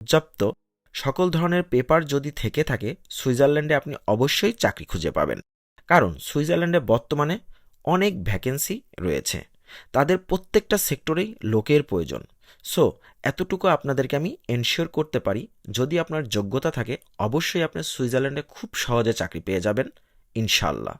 পর্যাপ্ত সকল ধরনের পেপার যদি থেকে থাকে, সুইজারল্যান্ডে আপনি অবশ্যই চাকরি খুঁজে পাবেন। কারণ সুইজারল্যান্ডে বর্তমানে অনেক ভ্যাকেন্সি রয়েছে। তাদের প্রত্যেকটা সেক্টরেই লোকের প্রয়োজন। সো, এতটুকু আপনাদেরকে আমি এনশিওর করতে পারি, যদি আপনার যোগ্যতা থাকে, অবশ্যই আপনি সুইজারল্যান্ডে খুব সহজে চাকরি পেয়ে যাবেন ইনশাল্লাহ